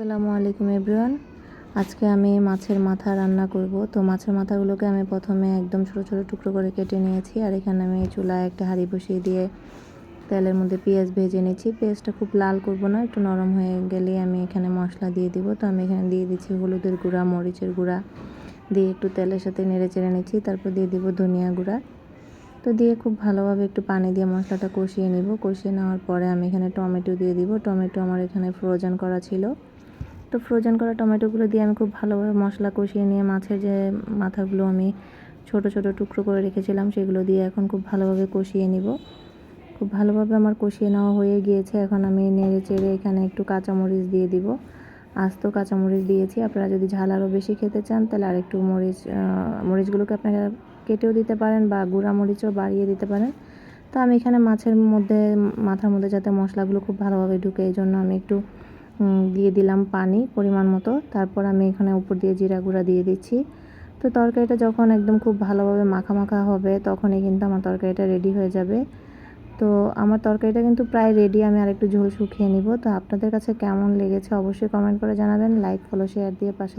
আসসালামু আলাইকুম এভরিওয়ান। আজকে আমি মাছের মাথা রান্না করব। তো মাছের মাথাগুলোকে আমি প্রথমে একদম ছোটো ছোটো টুকরো করে কেটে নিয়েছি। আর এখানে আমি চুলায় একটা হাঁড়ি বসিয়ে দিয়ে তেলের মধ্যে পেঁয়াজ ভেজে নিয়েছি। পেঁয়াজটা খুব লাল করব না, একটু নরম হয়ে গেলে আমি এখানে মশলা দিয়ে দিব। তো আমি এখানে দিয়ে দিচ্ছি হলুদের গুঁড়া, মরিচের গুঁড়া। দিয়ে একটু তেলের সাথে নেড়ে চেড়ে নিচ্ছি, তারপর দিয়ে দিব ধনিয়া গুঁড়া। তো দিয়ে খুব ভালোভাবে একটু পানি দিয়ে মশলাটা কষিয়ে নিব। কষিয়ে নেওয়ার পরে আমি এখানে টমেটো দিয়ে দিব। টমেটো আমার এখানে ফ্রোজেন করা ছিল। তো ফ্রোজেন করা টমেটোগুলো দিয়ে আমি খুব ভালোভাবে মশলা কষিয়ে নিয়ে মাছের যে মাথাগুলো আমি ছোট ছোট টুকরো করে রেখেছিলাম, সেগুলো দিয়ে এখন খুব ভালোভাবে কষিয়ে নিব। খুব ভালোভাবে আমার কষিয়ে নেওয়া হয়ে গিয়েছে। এখন আমি নেড়ে চেড়ে এখানে একটু কাঁচামরিচ দিয়ে দিব। আস্ত কাঁচামরিচ দিয়েছি। আপনারা যদি ঝাল আরও বেশি খেতে চান, তাহলে আর একটু মরিচ মরিচগুলোকে আপনারা কেটেও দিতে পারেন বা গুঁড়া মরিচও বাড়িয়ে দিতে পারেন। তো আমি এখানে মাছের মধ্যে, মাথার মধ্যে যাতে মশলাগুলো খুব ভালোভাবে ঢুকে, এই জন্য আমি একটু দিয়ে দিলাম পানি পরিমাণ মতো। তারপর আমি এখানে উপর দিয়ে জিরা গুঁড়া দিয়ে দিচ্ছি। তো তরকারিটা যখন একদম খুব ভালোভাবে মাখা মাখা হবে, তখনই কিন্তু আমার তরকারিটা রেডি হয়ে যাবে। তো আমার তরকারিটা কিন্তু প্রায় রেডি আমি আরেকটু ঝোল শুকিয়ে নিব। তো আপনাদের কাছে কেমন লেগেছে অবশ্যই কমেন্ট করে জানাবেন। লাইক ফলো শেয়ার দিয়ে পাশে